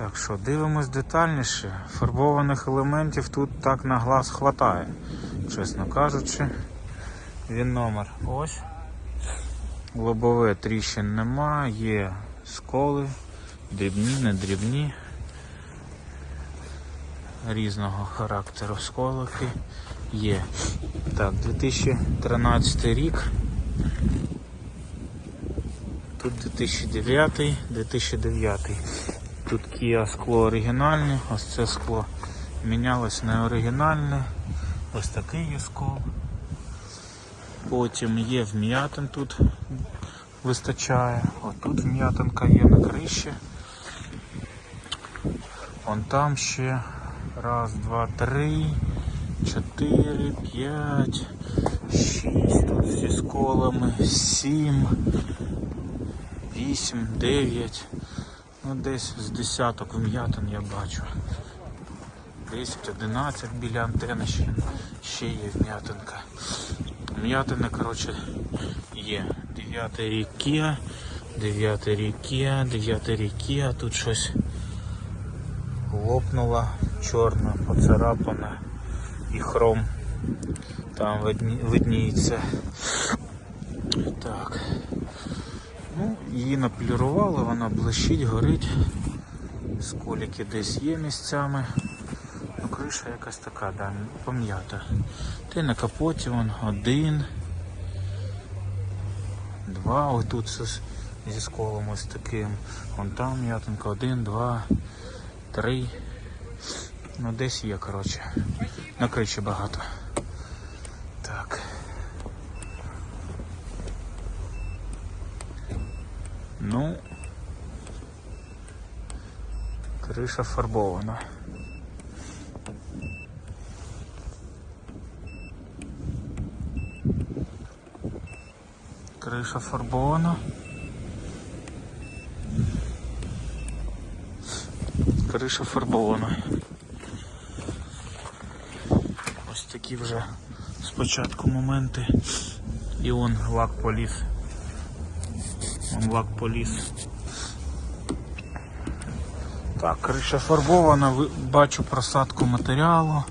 Так що дивимось детальніше. Фарбованих елементів тут так на глаз хватає. Чесно кажучи, він номер ось. Лобове тріщин нема, є сколи, дрібні, не дрібні. Різного характеру сколики є. Так, 2013 рік. Тут 2009, 2009. Тут Kia скло оригінальне, ось це скло мінялось не оригінальне. Ось такий є скол. Потім є вм'ятин тут вистачає. Отут вм'ятинка є на криші. Вон там ще. Раз, два, три, чотири, п'ять, шість тут зі сколами, сім, вісім, дев'ять. Ну десь з десяток вм'ятин я бачу. 10-11 біля антени ще, ще є вм'ятинка. Вм'ятини, коротше, є. 9 рік Kia, 9 рік Kia, 9 рік Kia, тут щось лопнуло, чорно, поцарапане і хром там видні, видніється. Так. Ну, її наполірували, вона блищить, горить. Сколіки десь є місцями. Ну, криша якась така, да, пом'ята. Та й на капоті вон один. Два, отут з- зі сколом ось таким. Вон там м'ятинка, один, два, три. Ну десь є, коротше. На криші багато. Так. Ну, криша фарбована. Криша фарбована. Криша фарбована. Ось такі вже спочатку моменти. І он лак поліз. Он поліз. Так, криша фарбована, бачу просадку матеріалу.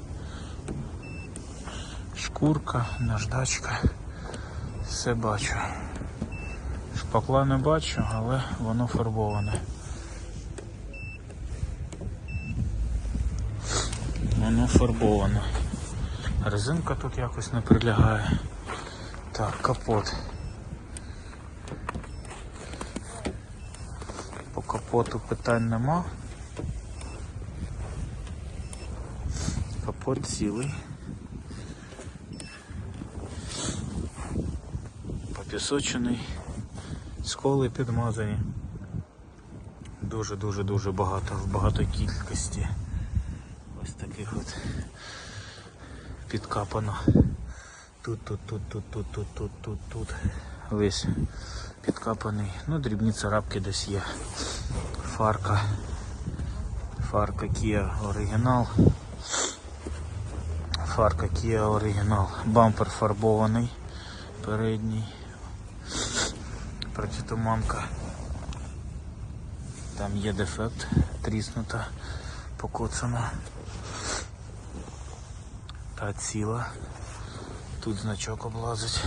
Шкурка, наждачка. Все бачу. Шпакла не бачу, але воно фарбоване. Воно фарбоване. Резинка тут якось не прилягає. Так, капот. По капоту питань нема. Капот цілий. Попісочений. Сколи підмазані. Дуже-дуже дуже багато, в багатій кількості. Ось таких от підкапано. Тут, тут, тут, тут, тут, тут, тут, тут, тут. Весь підкапаний. Ну, дрібні царапки десь є. Фарка. Фарка Kia оригінал. Фарка Kia оригінал. Бампер фарбований. Передній. Протитуманка. Там є дефект. Тріснута, покоцана. Та ціла. Тут значок облазить.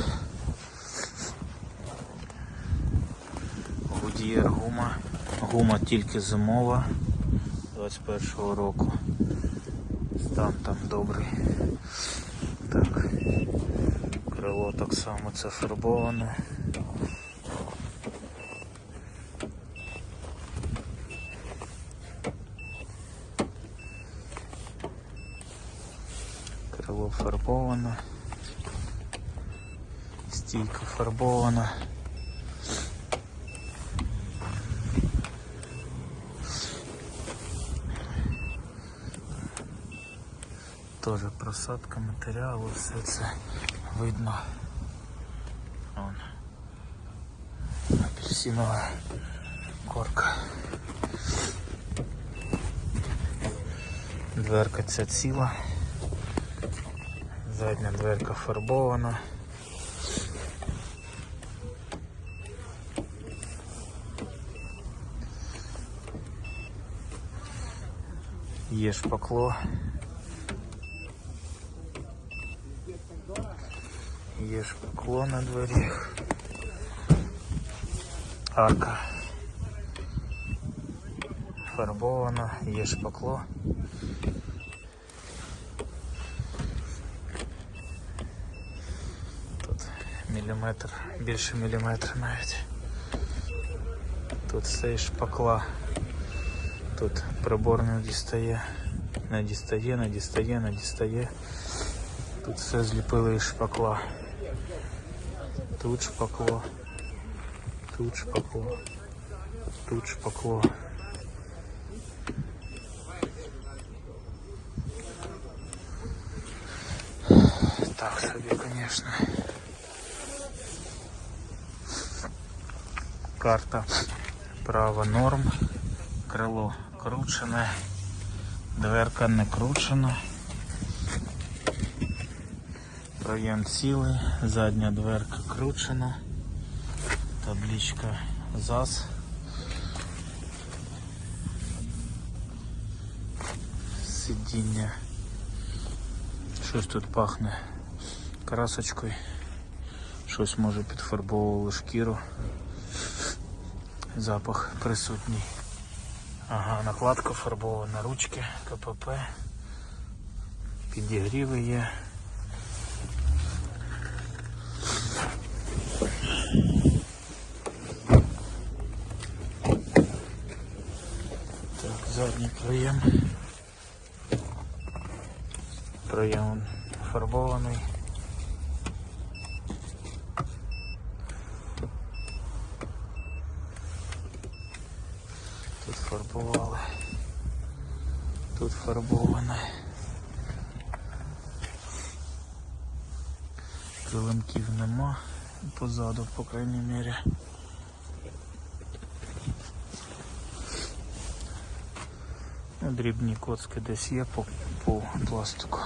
Гудієр гума. Гума тільки зимова 21-го року. Стан там добрий. Так. Крило так само це фарбоване. Крило фарбоване. Стійка фарбована. Тоже просадка матеріалу, все це видно. Вон. Апельсинова корка. Дверка ця ціла. Задня дверка фарбована. Є шпакло. Є шпакло на дворі. Арка. Фарбована, є шпакло. Тут міліметр, більше міліметра навіть. Тут все із шпакла. Тут прибор не дістає, не дістає, не дістає, не дістає. Тут все зліпили із шпакла. Тут шпакло. Тут шпакло. Тут шпакло. Так собі, конечно. Карта права норм. Крило кручене. Дверка не кручена. Проєм цілий, задня дверка кручена. Табличка ЗАЗ. Сидіння. Щось тут пахне красочкою. Щось може підфарбовували шкіру. Запах присутній. Ага, накладка фарбована, ручки, КПП. Підігріви є. Так, задній проєм. Проєм фарбований. Тут фарбували. Тут фарбоване. Килимків нема позаду, по крайній мірі. Ну, дрібні коцки десь є по, по пластику.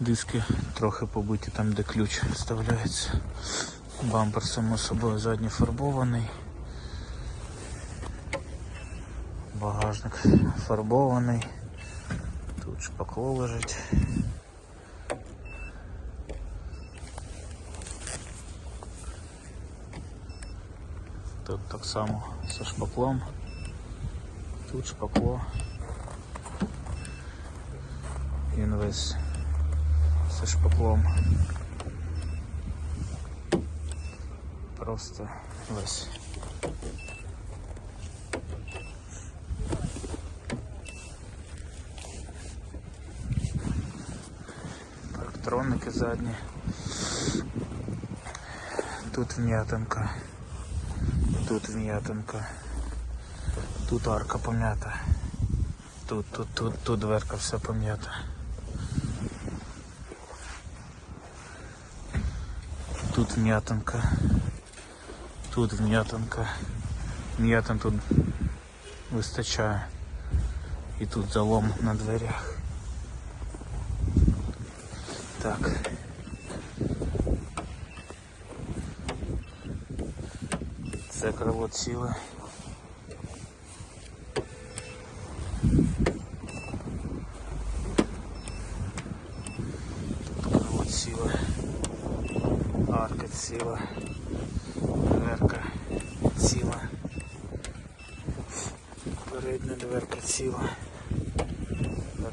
Диски трохи побиті там, де ключ вставляється. Бампер само собою задній фарбований. Багажник фарбований. Тут шпакло лежить. Тут так само зі шпаклом. Тут шпакло. Він весь зі шпаклом. Просто весь. Парктроники задні. Тут вм'ятинка. Тут вм'ятинка. Тут арка пом'ята. Тут, тут, тут, тут дверка вся пом'ята. Тут вм'ятинка. Тут вм'ятинка. М'ятин тут вистачає. І тут залом на дверях. Так. Це крило ціле. Крило ціле. Арка ціла. Дверка ціла. Передня дверка ціла.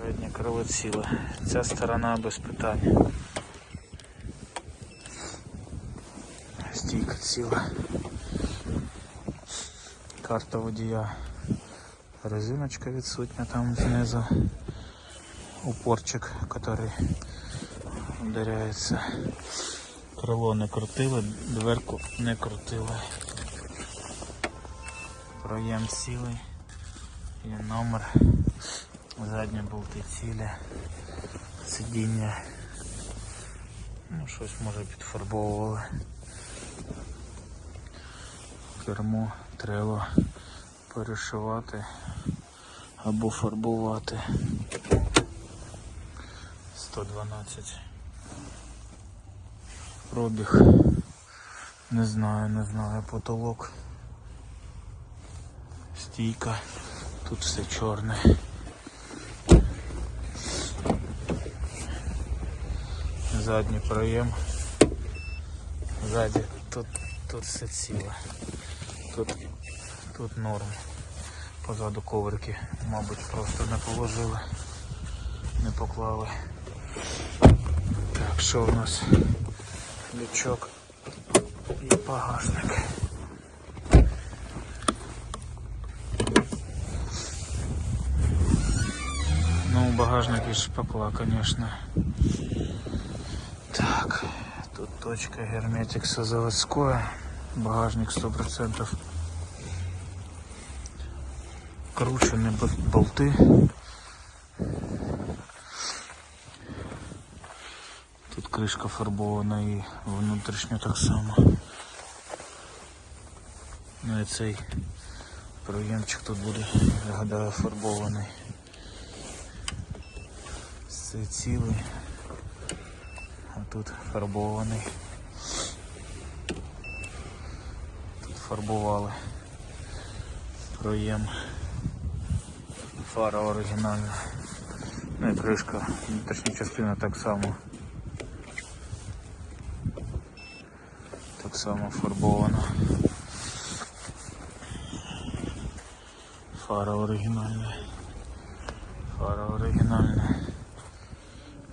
Переднє крило ціле. Ця сторона без питань. Стійка ціла. Карта водія. Резиночка відсутня там знизу. Упорчик, который ударяється. Крило не крутили, дверку не крутили. Проєм цілий. Є номер. Задні болти цілі. Сидіння. Ну, щось може підфарбовували. Кермо треба перешивати або фарбувати. 112. Пробіг. Не знаю, не знаю, потолок. Стійка. Тут все чорне. Задній проєм. Ззаді тут, тут все ціле. Тут, тут норм. Позаду коврики, мабуть, просто не положили, не поклали. Так, що у нас? Лючок і багажник. Ну, багажник із шпакла, конечно. Точка герметикса заводская. Багажник 100%. Кручені бол- болти. Тут кришка фарбована і внутрішньо так само. Ну і цей проємчик тут буде, я гадаю, фарбований. Це цілий, фарбований. Тут фарбували проєм. Фара оригінальна. Ну і кришка, внутрішня частина так само. Так само фарбована. Фара оригінальна. Фара оригінальна.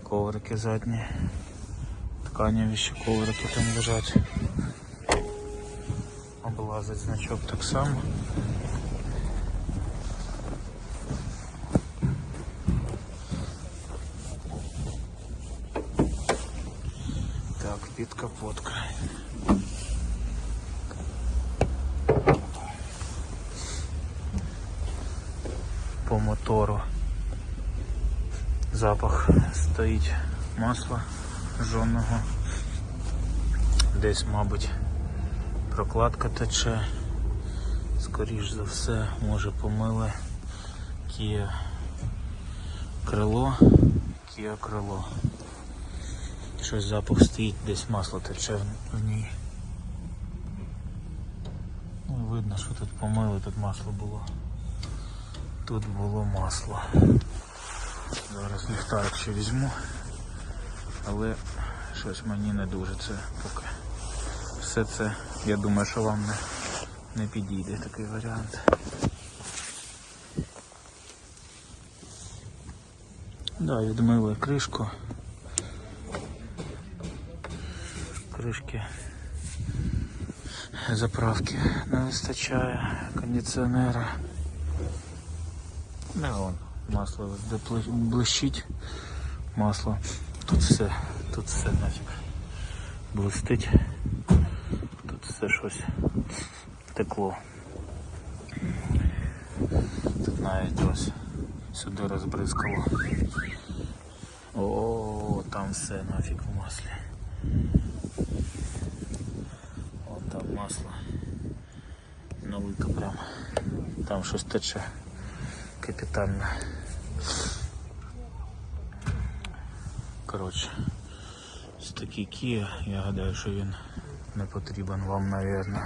Коврики задні. Тканеві ще коврики там лежать. Облазить значок так само. Так, під капотка. По мотору запах стоїть масла жженого. Десь, мабуть, прокладка тече. Скоріш за все, може помили Kia крило, Kia крило. Щось запах стоїть, десь масло тече в ній. Ну, видно, що тут помили, тут масло було. Тут було масло. Зараз ліхтарик ще візьму. Але щось мені не дуже це поки. Все це, я думаю, що вам не, не підійде такий варіант. Да, відмили кришку. Кришки заправки не вистачає, кондиціонера. Не вон, масло блищить. Масло. Тут все, тут все нафіг блистить. Тут все щось текло. Тут навіть ось сюди розбризкало. О, там все нафіг в маслі. О, там масло налито прямо. Там щось тече капітально. Коротше, ось такий Kia, я гадаю, що він не потрібен вам, навірно.